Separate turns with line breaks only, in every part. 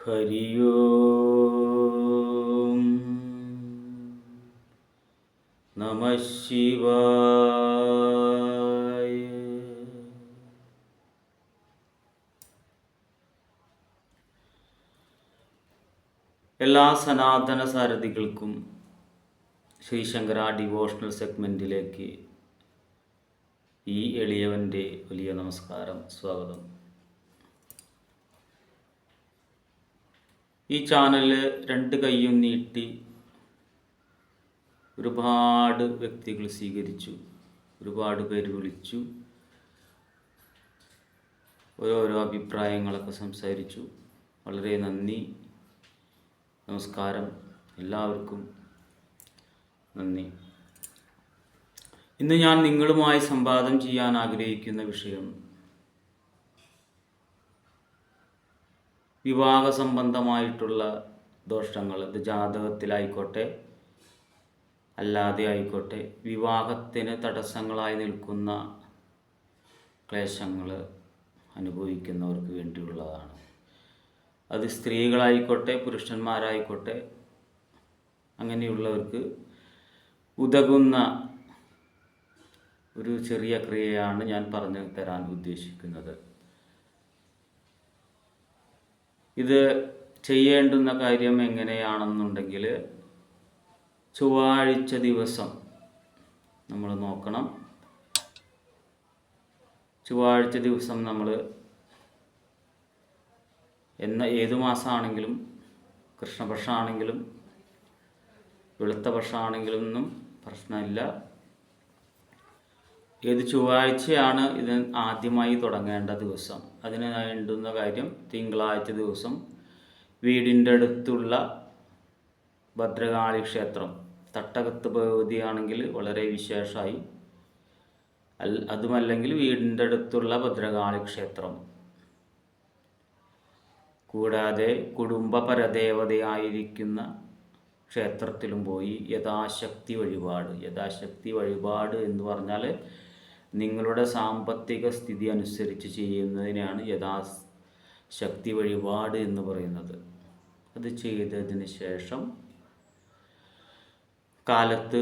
ഹരി ഓം നമ ശിവായ. എല്ലാ സനാതന സാരഥികൾക്കും ശ്രീശങ്കര ഡിവോഷണൽ സെഗ്മെന്റിലേക്ക് ഈ എളിയവന്റെ വലിയ നമസ്കാരം സ്വാഗതം. ഈ ചാനൽ രണ്ട് കൈയും നീട്ടി ഒരുപാട് വ്യക്തികൾ സ്വീകരിച്ചു ഒരുപാട് പേര് വിളിച്ചു ഓരോരോ അഭിപ്രായങ്ങളൊക്കെ സംസാരിച്ചു. വളരെ നന്ദി നമസ്കാരം എല്ലാവർക്കും നന്ദി. ഇന്ന് ഞാൻ നിങ്ങളുമായി സംവാദം ചെയ്യാൻ ആഗ്രഹിക്കുന്ന വിഷയം വിവാഹ സംബന്ധമായിട്ടുള്ള ദോഷങ്ങൾ. അത് ജാതകത്തിലായിക്കോട്ടെ അല്ലാതെ ആയിക്കോട്ടെ വിവാഹത്തിന് തടസ്സങ്ങളായി നിൽക്കുന്ന ക്ലേശങ്ങൾ അനുഭവിക്കുന്നവർക്ക് വേണ്ടിയുള്ളതാണ്. അത് സ്ത്രീകളായിക്കോട്ടെ പുരുഷന്മാരായിക്കോട്ടെ അങ്ങനെയുള്ളവർക്ക് ഉതകുന്ന ഒരു ചെറിയ ക്രിയയാണ് ഞാൻ പറഞ്ഞു തരാൻ ഉദ്ദേശിക്കുന്നത്. ഇത് ചെയ്യേണ്ടുന്ന കാര്യം എങ്ങനെയാണെന്നുണ്ടെങ്കിൽ ചൊവ്വാഴ്ച ദിവസം നമ്മൾ നോക്കണം. ചൊവ്വാഴ്ച ദിവസം നമ്മൾ എന്ന ഏത് മാസമാണെങ്കിലും കൃഷ്ണപക്ഷമാണെങ്കിലും വെളുത്ത പക്ഷമാണെങ്കിലും ഒന്നും പ്രശ്നമില്ല. ഏത് ചൊവ്വാഴ്ചയാണ് ഇത് ആദ്യമായി തുടങ്ങേണ്ട ദിവസം? അതിന് വേണ്ടുന്ന കാര്യം തിങ്കളാഴ്ച ദിവസം വീടിന്റെ അടുത്തുള്ള ഭദ്രകാളി ക്ഷേത്രം. തട്ടകത്ത് ഭഗവതിയാണെങ്കിൽ വളരെ വിശേഷമായി അൽ അതുമല്ലെങ്കിൽ വീടിന്റെ അടുത്തുള്ള ഭദ്രകാളി ക്ഷേത്രം. കൂടാതെ കുടുംബ പരദേവതയായിരിക്കുന്ന ക്ഷേത്രത്തിലും പോയി യഥാശക്തി വഴിപാട്. യഥാശക്തി വഴിപാട് എന്ന് പറഞ്ഞാൽ നിങ്ങളുടെ സാമ്പത്തിക സ്ഥിതി അനുസരിച്ച് ചെയ്യുന്നതിനാണ് യഥാശക്തി വഴിപാട് എന്ന് പറയുന്നത്. അത് ചെയ്തതിന് ശേഷം കാലത്ത്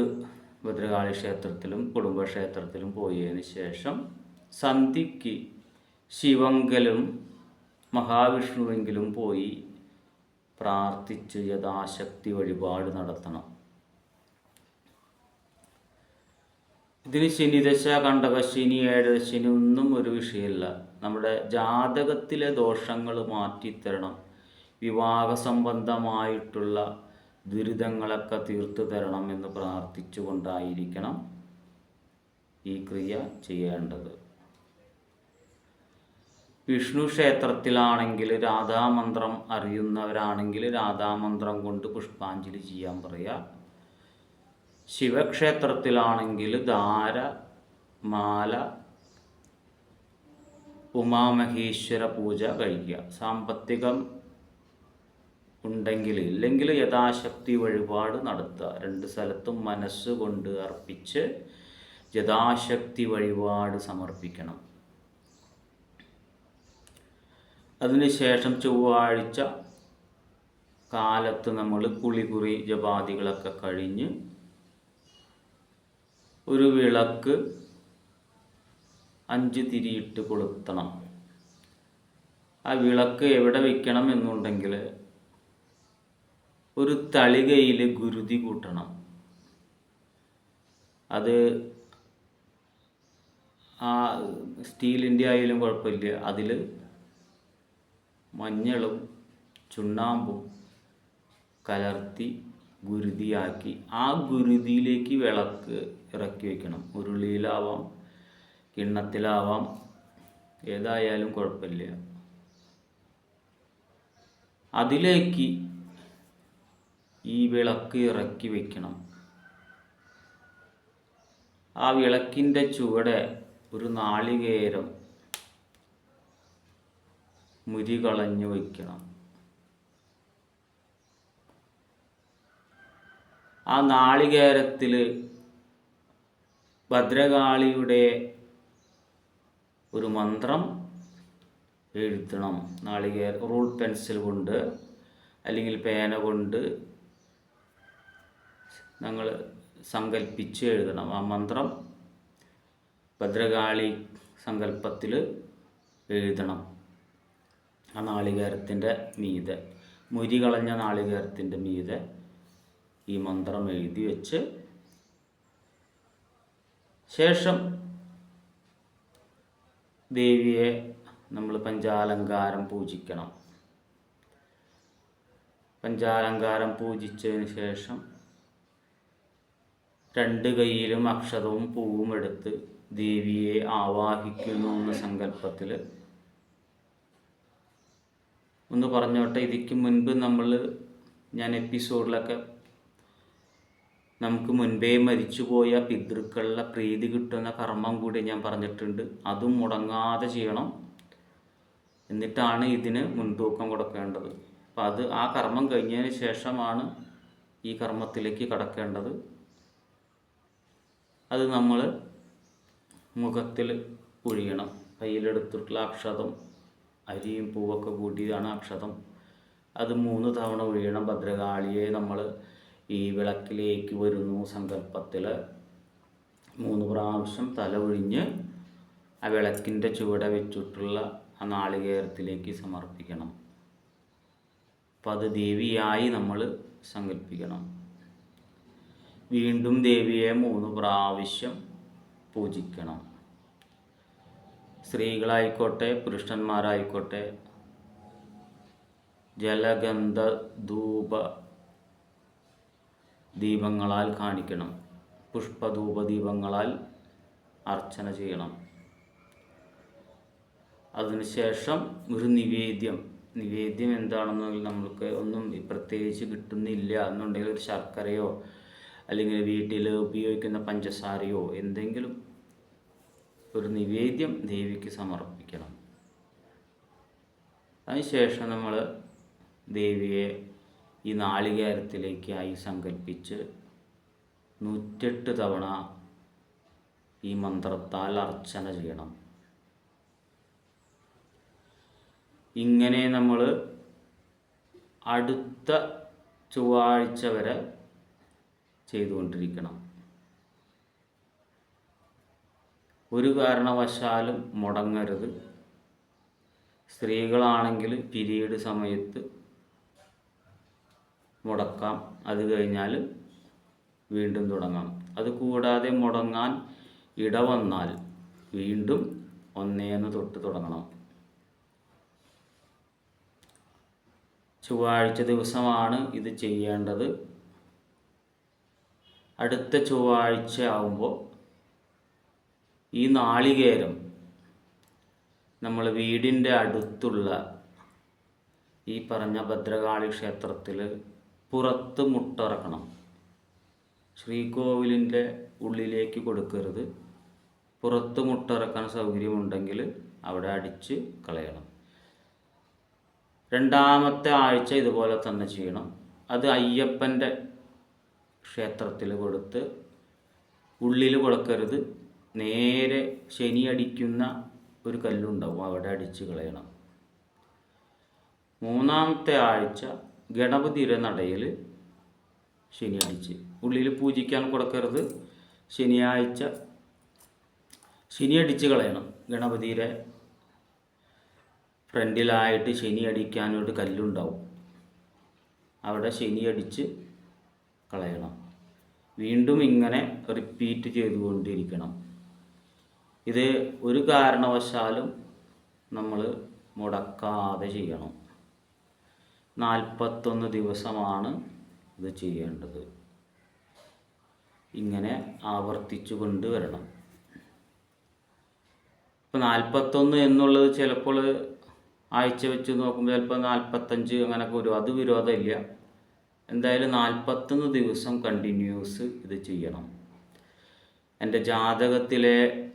ഭദ്രകാളി ക്ഷേത്രത്തിലും കുടുംബക്ഷേത്രത്തിലും പോയതിന് ശേഷം സന്ധിക്ക് ശിവങ്കലും മഹാവിഷ്ണുവെങ്കിലും പോയി പ്രാർത്ഥിച്ച് യഥാശക്തി വഴിപാട് നടത്തണം. ഇതിന് ശനിദശ കണ്ടകശനി ഏഴശനി ഒന്നും ഒരു വിഷയമല്ല. നമ്മുടെ ജാതകത്തിലെ ദോഷങ്ങൾ മാറ്റിത്തരണം വിവാഹ സംബന്ധമായിട്ടുള്ള ദുരിതങ്ങളൊക്കെ തീർത്തു തരണം എന്ന് പ്രാർത്ഥിച്ചുകൊണ്ടായിരിക്കണം ഈ ക്രിയ ചെയ്യേണ്ടത്. വിഷ്ണു ക്ഷേത്രത്തിലാണെങ്കിൽ രാധാമന്ത്രം അറിയുന്നവരാണെങ്കിൽ രാധാമന്ത്രം കൊണ്ട് പുഷ്പാഞ്ജലി ചെയ്യാൻ പറയുക ശിവക്ഷേത്രത്തിലാണെങ്കിൽ ധാര മാല ഉമാമഹേശ്വര പൂജ കഴിക്കുക. സാമ്പത്തികം ഉണ്ടെങ്കിൽ ഇല്ലെങ്കിൽ യഥാശക്തി വഴിപാട് നടത്തുക. രണ്ട് സ്ഥലത്തും മനസ്സുകൊണ്ട് അർപ്പിച്ച് യഥാശക്തി വഴിപാട് സമർപ്പിക്കണം. അതിനുശേഷം ചൊവ്വാഴ്ച കാലത്ത് നമ്മൾ കുളികുറി ജപാദികളൊക്കെ കഴിഞ്ഞ് ഒരു വിളക്ക് അഞ്ച് തിരിയിട്ട് കൊളുത്തണം. ആ വിളക്ക് എവിടെ വയ്ക്കണം എന്നുണ്ടെങ്കിൽ ഒരു തളികയിൽ ഗുരുതി കൂട്ടണം. അത് ആ സ്റ്റീലിന്റെ ആയാലും കുഴപ്പമില്ല. അതിൽ മഞ്ഞളും ചുണ്ണാമ്പും കലർത്തി ഗുരുതിയാക്കി. ആ ഗുരുതിയിലേക്ക് വിളക്ക് ഇറക്കി വയ്ക്കണം ഉരുളിയിലാവാം കിണ്ണത്തിലാവാം ഏതായാലും കുഴപ്പമില്ല. അതിലേക്ക് ഈ വിളക്ക് ഇറക്കി വയ്ക്കണം ആ വിളക്കിന്റെ ചുവടെ ഒരു നാളികേരം മുരി കളഞ്ഞു വയ്ക്കണം ആ നാളികേരത്തിൽ ഭദ്രകാളിയുടെ ഒരു മന്ത്രം എഴുതണം. നാളികേര റൂൾ പെൻസിൽ കൊണ്ട് അല്ലെങ്കിൽ പേന കൊണ്ട് ഞങ്ങൾ സങ്കല്പിച്ച് എഴുതണം. ആ മന്ത്രം ഭദ്രകാളി സങ്കല്പത്തിൽ എഴുതണം. ആ നാളികേരത്തിന്റെ മീതെ മുരി കളഞ്ഞ നാളികേരത്തിന്റെ മീതെ ഈ മന്ത്രം എഴുതി വെച്ച് ശേഷം ദേവിയെ നമ്മൾ പഞ്ചാലങ്കാരം പൂജിക്കണം. പഞ്ചാലങ്കാരം പൂജിച്ചതിന് ശേഷം രണ്ട് കൈയിലും അക്ഷതവും പൂവും എടുത്ത് ദേവിയെ ആവാഹിക്കുന്നു എന്ന സങ്കല്പത്തിൽ ഒന്ന് പറഞ്ഞോട്ടെ? ഇതിക്ക് മുൻപ് നമ്മൾ ഞാൻ എപ്പിസോഡിലൊക്കെ നമുക്ക് മുൻപേ മരിച്ചുപോയ പിതൃക്കളുടെ പ്രീതി കിട്ടുന്ന കർമ്മം കൂടി ഞാൻ പറഞ്ഞിട്ടുണ്ട്. അതും മുടങ്ങാതെ ചെയ്യണം. എന്നിട്ടാണ് ഇതിന് മുൻതൂക്കം കൊടുക്കേണ്ടത്. അപ്പം അത് ആ കർമ്മം കഴിഞ്ഞതിന് ശേഷമാണ് ഈ കർമ്മത്തിലേക്ക് കടക്കേണ്ടത്. അത് നമ്മൾ മുഖത്തിൽ ഒഴിയണം കയ്യിലെടുത്തിട്ടുള്ള അക്ഷതം അരിയും പൂവൊക്കെ കൂട്ടിയതാണ് അക്ഷതം. അത് മൂന്ന് തവണ ഒഴിയണം ഭദ്രകാളിയെ നമ്മൾ ഈ വിളക്കിലേക്ക് വരുന്നു സങ്കല്പത്തിൽ മൂന്ന് പ്രാവശ്യം തല ഒഴിഞ്ഞ് ആ വിളക്കിന്റെ ചുവടെ വെച്ചിട്ടുള്ള ആ നാളികേരത്തിലേക്ക് സമർപ്പിക്കണം. അപ്പം അത് ദേവിയായി നമ്മൾ സങ്കല്പിക്കണം. വീണ്ടും ദേവിയെ മൂന്ന് പ്രാവശ്യം പൂജിക്കണം. സ്ത്രീകളായിക്കോട്ടെ പുരുഷന്മാരായിക്കോട്ടെ ജലഗന്ധ ധൂപ ദീപങ്ങളാൽ കാണിക്കണം. പുഷ്പധൂപ ദീപങ്ങളാൽ അർച്ചന ചെയ്യണം. അതിനുശേഷം ഒരു നിവേദ്യം. നിവേദ്യം എന്താണെന്നുണ്ടെങ്കിൽ നമ്മൾക്ക് ഒന്നും പ്രത്യേകിച്ച് കിട്ടുന്നില്ല. എന്നുണ്ടെങ്കിൽ ഒരു ശർക്കരയോ അല്ലെങ്കിൽ വീട്ടിൽ ഉപയോഗിക്കുന്ന പഞ്ചസാരയോ എന്തെങ്കിലും ഒരു നിവേദ്യം ദേവിക്ക് സമർപ്പിക്കണം. അതിനുശേഷം നമ്മൾ ദേവിയെ ഈ നാളികേരത്തിലേക്കായി സങ്കല്പിച്ച് നൂറ്റെട്ട് തവണ ഈ മന്ത്രത്താൽ അർച്ചന ചെയ്യണം. ഇങ്ങനെ നമ്മൾ അടുത്ത ചൊവ്വാഴ്ച വരെ ചെയ്തുകൊണ്ടിരിക്കണം. ഒരു കാരണവശാലും മുടങ്ങരുത്. സ്ത്രീകളാണെങ്കിൽ പിരീഡ് സമയത്ത് മുടക്കാം. അത് കഴിഞ്ഞാൽ വീണ്ടും തുടങ്ങാം. അത് കൂടാതെ മുടങ്ങാൻ ഇടവന്നാൽ വീണ്ടും ഒന്നേന്ന് തൊട്ട് തുടങ്ങണം. ചൊവ്വാഴ്ച ദിവസമാണ് ഇത് ചെയ്യേണ്ടത്. അടുത്ത ചൊവ്വാഴ്ച ആവുമ്പോൾ ഈ നാളികേരം നമ്മൾ വീടിന്റെ അടുത്തുള്ള ഈ പറഞ്ഞ ഭദ്രകാളി ക്ഷേത്രത്തിൽ പുറത്ത് മുട്ടിറക്കണം. ശ്രീകോവിലിന്റെ ഉള്ളിലേക്ക് കൊടുക്കരുത്. പുറത്ത് മുട്ടറക്കാൻ സൗകര്യമുണ്ടെങ്കിൽ അവിടെ അടിച്ച് കളയണം. രണ്ടാമത്തെ ആഴ്ച ഇതുപോലെ തന്നെ ചെയ്യണം. അത് അയ്യപ്പന്റെ ക്ഷേത്രത്തിൽ കൊടുത്ത് ഉള്ളിൽ കൊടുക്കരുത്. നേരെ ശനി അടിക്കുന്ന ഒരു കല്ലുണ്ടാവും. അവിടെ അടിച്ച് കളയണം. മൂന്നാമത്തെ ആഴ്ച ഗണപതിയുടെ നടയിൽ ശനിയാഴ്ച. ഉള്ളിൽ പൂജിക്കാൻ കൊടുക്കരുത്. ശനിയാഴ്ച ശനി അടിച്ച് കളയണം ഗണപതിയുടെ ഫ്രണ്ടിലായിട്ട് ശനി അടിക്കാനൊരു കല്ലുണ്ടാവും. അവിടെ ശനി അടിച്ച് കളയണം. വീണ്ടും ഇങ്ങനെ റിപ്പീറ്റ് ചെയ്തുകൊണ്ടിരിക്കണം. ഇത് ഒരു കാരണവശാലും നമ്മൾ മുടക്കാതെ ചെയ്യണം. നാൽപ്പത്തൊന്ന് ദിവസമാണ് ഇത് ചെയ്യേണ്ടത്. ഇങ്ങനെ ആവർത്തിച്ചു കൊണ്ടുവരണം ഇപ്പം നാൽപ്പത്തൊന്ന് എന്നുള്ളത് ചിലപ്പോൾ ആഴ്ച വെച്ച് നോക്കുമ്പോൾ ചിലപ്പോൾ നാൽപ്പത്തഞ്ച് അങ്ങനെയൊക്കെ വരും. അത് വിരോധമില്ല. എന്തായാലും നാൽപ്പത്തൊന്ന് ദിവസം കണ്ടിന്യൂസ് ഇത് ചെയ്യണം. എന്റെ ജാതകത്തിലെ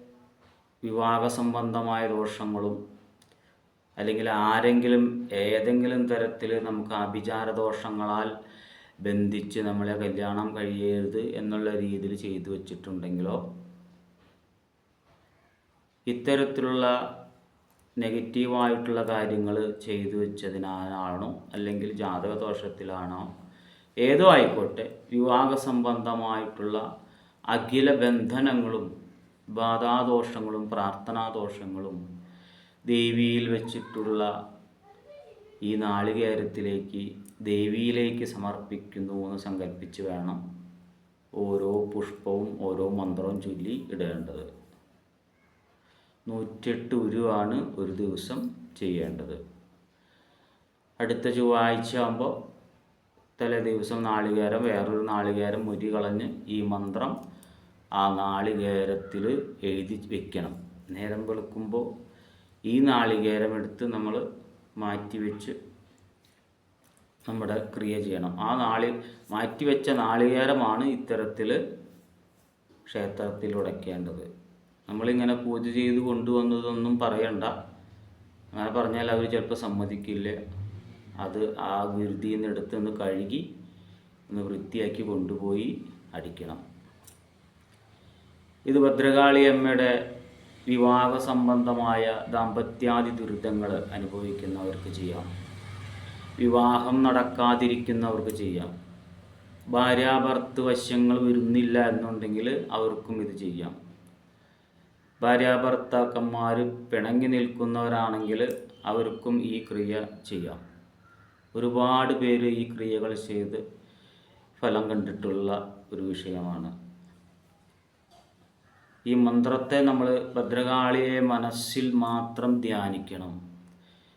വിവാഹ സംബന്ധമായ ദോഷങ്ങളും അല്ലെങ്കിൽ ആരെങ്കിലും ഏതെങ്കിലും തരത്തിൽ നമുക്ക് അഭിചാര ദോഷങ്ങളാൽ ബന്ധിച്ച് നമ്മളെ കല്യാണം കഴിയരുത് എന്നുള്ള രീതിയിൽ ചെയ്തു വച്ചിട്ടുണ്ടെങ്കിലോ ഇത്തരത്തിലുള്ള നെഗറ്റീവായിട്ടുള്ള കാര്യങ്ങൾ ചെയ്തു വെച്ചതിനാണോ അല്ലെങ്കിൽ ജാതക ദോഷത്തിലാണോ ഏതോ ആയിക്കോട്ടെ വിവാഹ സംബന്ധമായിട്ടുള്ള അഖില ബന്ധനങ്ങളും ബാധാദോഷങ്ങളും പ്രാർത്ഥനാദോഷങ്ങളും ദേവിയിൽ വെച്ചിട്ടുള്ള ഈ നാളികേരത്തിലേക്ക് ദേവിയിലേക്ക് സമർപ്പിക്കുന്നു എന്ന് സങ്കല്പിച്ച് വേണം ഓരോ പുഷ്പവും ഓരോ മന്ത്രവും ചൊല്ലി ഇടേണ്ടത്. നൂറ്റെട്ട് ഉരുവാണ് ഒരു ദിവസം ചെയ്യേണ്ടത്. അടുത്ത ചൊവ്വാഴ്ച ആകുമ്പോൾ തലേ ദിവസം നാളികേരം വേറൊരു നാളികേരം മുരി കളഞ്ഞ് ഈ മന്ത്രം ആ നാളികേരത്തിൽ എഴുതി വെക്കണം. നേരം വെളുക്കുമ്പോൾ ഈ നാളികേരം എടുത്ത് നമ്മൾ മാറ്റി വെച്ച് നമ്മുടെ ക്രിയ ചെയ്യണം. ആ നാളി മാറ്റിവെച്ച നാളികേരമാണ് ഇത്തരത്തിൽ ക്ഷേത്രത്തിൽ ഉടയ്ക്കേണ്ടത് നമ്മളിങ്ങനെ പൂജ ചെയ്ത് കൊണ്ടുവന്നതൊന്നും പറയണ്ട. അങ്ങനെ പറഞ്ഞാൽ അവർ ചിലപ്പോൾ സമ്മതിക്കില്ല. അത് ആ വിരുതിയിൽ നിന്ന് എടുത്ത് ഒന്ന് കഴുകി ഒന്ന് വൃത്തിയാക്കി കൊണ്ടുപോയി അടിക്കണം. ഇത് ഭദ്രകാളി അമ്മയുടെ വിവാഹ സംബന്ധമായ ദാമ്പത്യാദി ദുരിതങ്ങൾ അനുഭവിക്കുന്നവർക്ക് ചെയ്യാം. വിവാഹം നടക്കാതിരിക്കുന്നവർക്ക് ചെയ്യാം. ഭാര്യാഭർത്ത് വശങ്ങൾ വരുന്നില്ല എന്നുണ്ടെങ്കിൽ അവർക്കും ഇത് ചെയ്യാം. ഭാര്യാഭർത്താക്കന്മാർ പിണങ്ങി നിൽക്കുന്നവരാണെങ്കിൽ അവർക്കും ഈ ക്രിയ ചെയ്യാം. ഒരുപാട് പേര് ഈ ക്രിയകൾ ചെയ്ത് ഫലം കണ്ടിട്ടുള്ള ഒരു വിഷയമാണ്. ഈ മന്ത്രത്തെ നമ്മൾ ഭദ്രകാളിയെ മനസ്സിൽ മാത്രം ധ്യാനിക്കണം.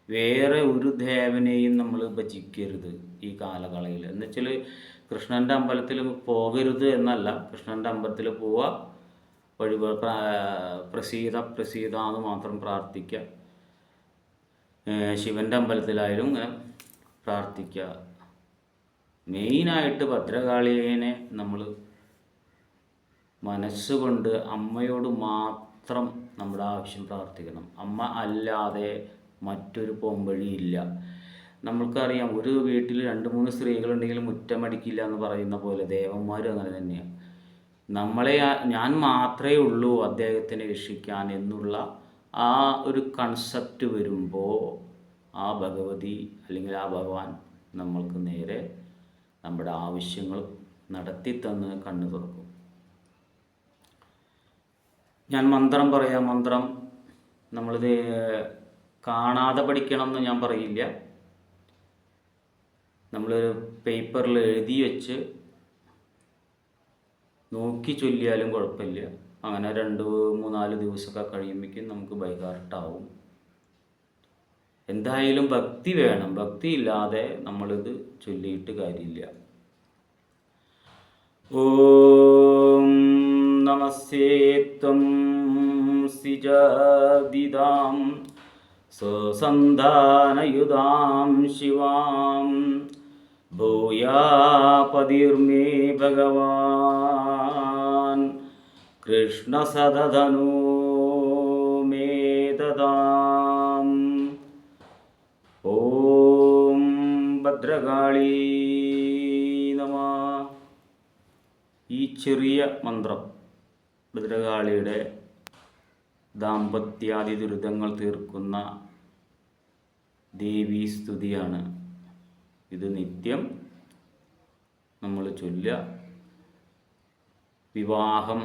വേറെ ഒരു ദേവനെയും നമ്മൾ ഭജിക്കരുത് ഈ കാലകളയിൽ എന്നുവെച്ചാൽ കൃഷ്ണന്റെ അമ്പലത്തിൽ പോകരുത് എന്നല്ല. കൃഷ്ണന്റെ അമ്പലത്തിൽ പോവുക വഴി പ്രസീത പ്രസീത എന്ന് മാത്രം പ്രാർത്ഥിക്കുക. ശിവന്റെ അമ്പലത്തിലായാലും ഇങ്ങനെ പ്രാർത്ഥിക്കുക. മെയിനായിട്ട് ഭദ്രകാളിയെ നമ്മൾ മനസ്സുകൊണ്ട് അമ്മയോട് മാത്രം നമ്മുടെ ആവശ്യം പ്രാർത്ഥിക്കണം. അമ്മ അല്ലാതെ മറ്റൊരു പോംവഴിയില്ല നമ്മൾക്കറിയാം ഒരു വീട്ടിൽ രണ്ട് മൂന്ന് സ്ത്രീകളുണ്ടെങ്കിൽ മുറ്റമടിക്കില്ല എന്ന് പറയുന്ന പോലെ ദേവന്മാരും അങ്ങനെ തന്നെയാണ് നമ്മളെ ഞാൻ മാത്രമേ ഉള്ളൂ അദ്ദേഹത്തിനെ രക്ഷിക്കാൻ എന്നുള്ള ആ ഒരു കൺസെപ്റ്റ് വരുമ്പോൾ ആ ഭഗവതി അല്ലെങ്കിൽ ആ ഭഗവാൻ നമ്മൾക്ക് നേരെ നമ്മുടെ ആവശ്യങ്ങൾ നടത്തി തന്ന് കണ്ണു തുറക്കും. ഞാൻ മന്ത്രം പറയാം മന്ത്രം. നമ്മളിത് കാണാതെ പഠിക്കണം എന്ന് ഞാൻ പറയില്ല. നമ്മളൊരു പേപ്പറിൽ എഴുതി വെച്ച് നോക്കി ചൊല്ലിയാലും കുഴപ്പമില്ല. അങ്ങനെ രണ്ട് മൂന്നാൽ ദിവസമൊക്കെ കഴിയുമ്പോഴേക്കും നമുക്ക് ബൈഹാർട്ടാവും എന്തായാലും ഭക്തി വേണം. ഭക്തി ഇല്ലാതെ നമ്മളിത് ചൊല്ലിയിട്ട് കാര്യമില്ല. ഓം നമസ്തേ ത്വം സിജദിദാം സ്വസന്ധാനയുതാം ശിവാം ഭൂയാപതിർമേ ഭഗവാൻ കൃഷ്ണസദധനോ മേ ദദാം ഓം ഭദ്രകാളീ നമ। ഈ ചെറിയ മന്ത്രം. ഭദ്രകാളിയുടെ ദാമ്പത്യാദി ദുരിതങ്ങൾ തീർക്കുന്ന ദേവീസ്തുതിയാണ് ഇത് നിത്യം നമ്മൾ ചൊല്ല വിവാഹം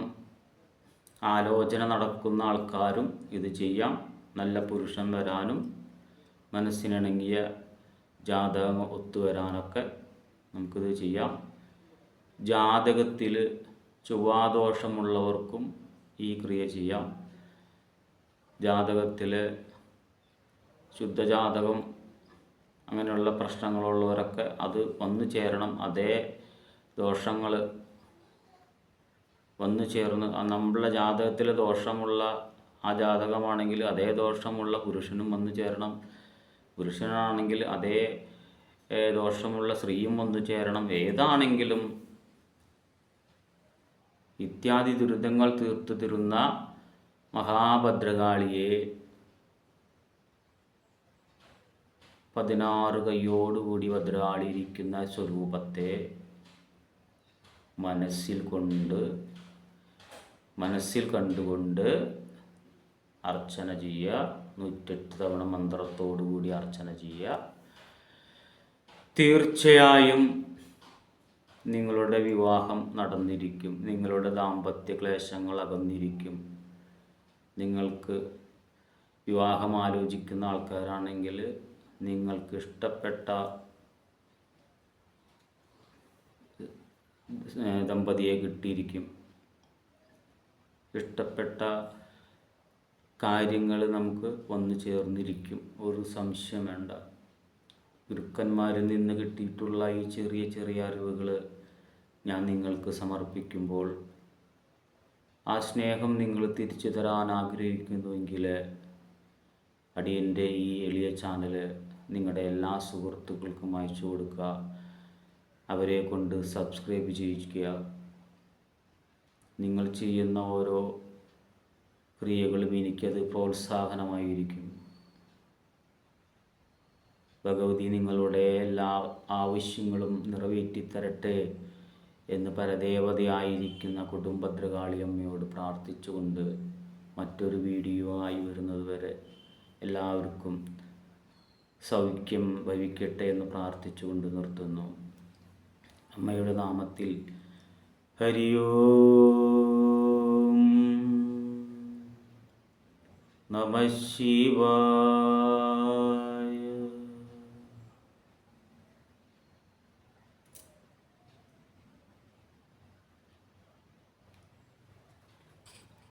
ആലോചന നടക്കുന്ന ആൾക്കാരും ഇത് ചെയ്യാം. നല്ല പുരുഷൻ വരാനും മനസ്സിനിണങ്ങിയ ജാതകം ഒത്തുവരാനൊക്കെ നമുക്കിത് ചെയ്യാം. ജാതകത്തിൽ ചൊവ്വാദോഷമുള്ളവർക്കും ഈ ക്രിയ ചെയ്യാം. ജാതകത്തിൽ ശുദ്ധജാതകം അങ്ങനെയുള്ള പ്രശ്നങ്ങളുള്ളവരൊക്കെ അത് വന്നു ചേരണം. അതേ ദോഷങ്ങൾ വന്നു ചേർന്ന് നമ്മളെ ജാതകത്തിൽ ദോഷമുള്ള ആ ജാതകമാണെങ്കിൽ അതേ ദോഷമുള്ള പുരുഷനും വന്നു ചേരണം. പുരുഷനാണെങ്കിൽ അതേ ദോഷമുള്ള സ്ത്രീയും വന്നു ചേരണം. ഏതാണെങ്കിലും ഇത്യാദി ദുരിതങ്ങൾ തീർത്തു തരുന്ന മഹാഭദ്രകാളിയെ പതിനാറ് കൈയോടുകൂടി ഭദ്രകാളിയിരിക്കുന്ന സ്വരൂപത്തെ മനസ്സിൽ കൊണ്ട് മനസ്സിൽ കണ്ടുകൊണ്ട് അർച്ചന ചെയ്യുക. നൂറ്റെട്ട് തവണ മന്ത്രത്തോടുകൂടി അർച്ചന ചെയ്യുക. തീർച്ചയായും നിങ്ങളുടെ വിവാഹം നടന്നിരിക്കും. നിങ്ങളുടെ ദാമ്പത്യ ക്ലേശങ്ങൾ അകന്നിരിക്കും. നിങ്ങൾക്ക് വിവാഹം ആലോചിക്കുന്ന ആൾക്കാരാണെങ്കിൽ നിങ്ങൾക്ക് ഇഷ്ടപ്പെട്ട ദമ്പതിയെ കിട്ടിയിരിക്കും. ഇഷ്ടപ്പെട്ട കാര്യങ്ങൾ നമുക്ക് വന്നു ചേർന്നിരിക്കും. ഒരു സംശയം വേണ്ട. ഗുരുക്കന്മാരിൽ നിന്ന് കിട്ടിയിട്ടുള്ള ഈ ചെറിയ ചെറിയ അറിവുകൾ ഞാൻ നിങ്ങൾക്ക് സമർപ്പിക്കുമ്പോൾ ആ സ്നേഹം നിങ്ങൾ തിരിച്ചു തരാൻ ആഗ്രഹിക്കുന്നുവെങ്കിൽ അടിയന്റെ ഈ എളിയ ചാനൽ നിങ്ങളുടെ എല്ലാ സുഹൃത്തുക്കൾക്കും അയച്ചു കൊടുക്കുക. അവരെ കൊണ്ട് സബ്സ്ക്രൈബ് ചെയ്യിക്കുക. നിങ്ങൾ ചെയ്യുന്ന ഓരോ ക്രിയകളും എനിക്കത് പ്രോത്സാഹനമായിരിക്കും. ഭഗവതി നിങ്ങളുടെ എല്ലാ ആവശ്യങ്ങളും നിറവേറ്റിത്തരട്ടെ. എന്ന് പരദേവതയായിരിക്കുന്ന കുടുംബദ്രകാളി അമ്മയോട് പ്രാർത്ഥിച്ചുകൊണ്ട് മറ്റൊരു വീഡിയോ ആയി വരുന്നതുവരെ എല്ലാവർക്കും സൗഖ്യം ഭവിക്കട്ടെ എന്ന് പ്രാർത്ഥിച്ചുകൊണ്ട് നിർത്തുന്നു. അമ്മയുടെ നാമത്തിൽ ഹരിയോ നമ ശിവായ